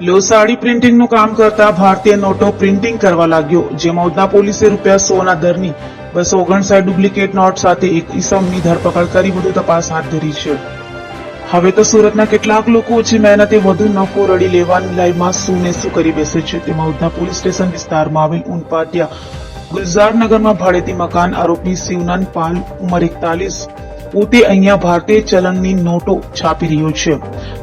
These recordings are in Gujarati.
લો સાડી પ્રિન્ટિંગનું કામ કરતા ભારતીય નોટો પ્રિન્ટિંગ કરવા લાગ્યો, જેમાં ઉધના પોલીસે રૂપિયા સોના દરની બસો ઓગણસાઠ ડુપ્લિકેટ નોટ સાથે એક ઈસમની ધરપકડ કરી વધુ તપાસ હાથ ધરી છે. હવે તો સુરતના કેટલાક લોકો ઓછી મહેનતે વધુ નફો રડી લેવાની લાઈનમાં શું ને શું કરી બેસે છે, તેમાં ઉધના પોલીસ સ્ટેશન વિસ્તારમાં આવેલ ઉનપાટિયા ગુલઝારનગરમાં ભાડેથી મકાન આરોપી શિવનંદ પાલ ઉંમર એકતાલીસ પોતે અહીંયા ભારતીય ચલણની નોટો છાપી રહ્યો છે.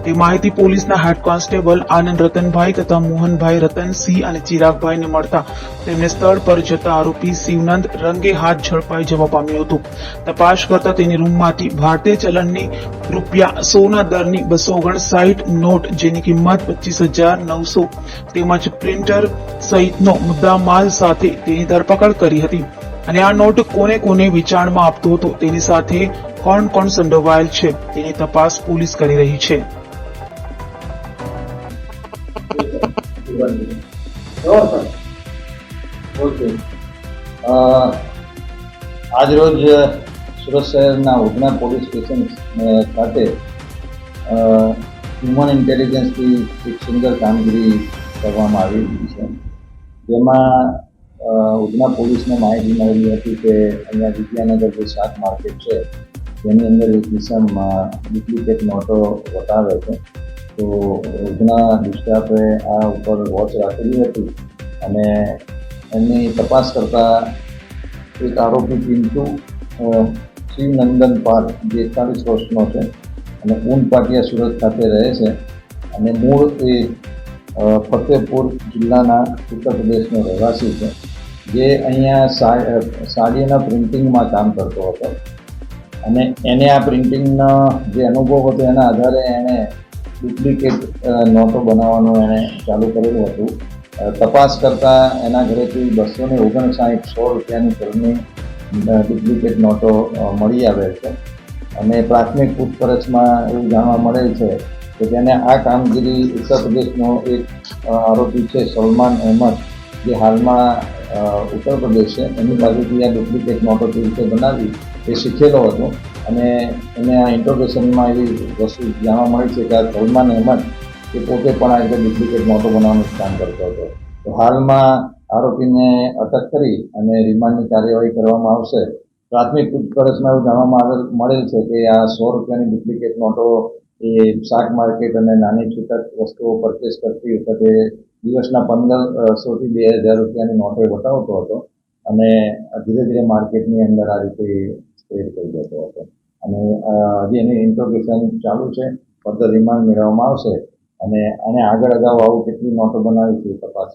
તે માહિતી પોલીસના હેડ કોન્સ્ટેબલ આનંદ રતનભાઈ તથા મોહનભાઈ રતનસિંહ અને ચિરાગભાઈને મળતા તેમને સ્થળ પર જતા આરોપી શિવનંદ રંગે હાથ ઝડપાઈ જવા પામ્યો હતો. તપાસ કરતા તેની રૂમમાંથી ભારતીય ચલણની રૂપિયા સોના દરની બસો ઓગણસાઠ નોટ જેની કિંમત પચીસ હજાર નવસો તેમજ પ્રિન્ટર સહિતનો મુદ્દા માલ સાથે તેની ધરપકડ કરી હતી. અને આ નોટ કોને કોને વિચારણમાં આપતો હતો તેની સાથે કોણ કોણ સંડોવાયેલ છે તેની તપાસ પોલીસ કરી રહી છે. આજરોજ સુરત શહેરના ઉધના પોલીસ સ્ટેશન ખાતે હ્યુમન ઇન્ટેલિજન્સથી એક સુંદર કામગીરી કરવામાં આવી છે. જેમાં ઉધના પોલીસને માહિતી મળેલી હતી કે અહીંયા વિદ્યાનગર જે શાક માર્કેટ છે તેની અંદર એક કિસમ ડુપ્લિકેટ નોટો વટાવે છે. તો ઉધના ડિસ્ટાફે આ ઉપર વોચ રાખેલી હતી અને એમની તપાસ કરતા એક આરોપી પિન્ટુ શ્રીનંદન પાલ, જે એકતાલીસ વર્ષનો છે અને ઊન પાટિયા સુરત ખાતે રહે છે અને મૂળ એ ફતેપુર જિલ્લાના ઉત્તર પ્રદેશનો રહેવાસી છે. જે અહીંયા સાડીના પ્રિન્ટિંગમાં કામ કરતો હતો. અને એને આ પ્રિન્ટિંગનો જે અનુભવ હતો એના આધારે એણે ડુપ્લિકેટ નોટો બનાવવાનું એણે ચાલુ કરેલું હતું. તપાસ કરતાં એના ઘરેથી બસો ને ઓગણસાઠ સો રૂપિયાની ફરની ડુપ્લિકેટ નોટો મળી આવેલ છે. અને પ્રાથમિક પૂછપરછમાં એવું જાણવા મળેલ છે કે જેને આ કામગીરી ઉત્તર પ્રદેશનો એક આરોપી છે સલમાન અહેમદ, જે હાલમાં ઉત્તર પ્રદેશ છે એની બાજુથી આ ડુપ્લિકેટ નોટો કેવી રીતે બનાવી એ શીખેલો હતો. અને એને આ ઇન્ટ્રોગેશનમાં એવી વસ્તુ જાણવા મળી છે કે આ સલમાન અહેમદ એ પોતે પણ આ રીતે ડુપ્લિકેટ નોટો બનાવવાનું કામ કરતો હતો. તો હાલમાં આરોપીને અટક કરી અને રિમાન્ડની કાર્યવાહી કરવામાં આવશે. પ્રાથમિક પૂછપરછમાં એવું જાણવામાં આવેલ મળેલ છે કે આ સો રૂપિયાની ડુપ્લિકેટ નોટો એ શાક માર્કેટ અને નાની છૂટક વસ્તુઓ પરચેસ કરતી વખતે દિવસના પંદરસોથી બે હજાર રૂપિયાની નોટો બતાવતો હતો અને ધીરે ધીરે માર્કેટની અંદર આ રીતે સ્પ્રેડ થઈ જતો હતો. અને હજી એની ઇન્ટ્રોગેશન ચાલુ છે ફર્ધર રિમાન્ડ મેળવવામાં આવશે અને આને આગળ અગાઉ આવું કેટલી નોટો બનાવી છે એ તપાસ.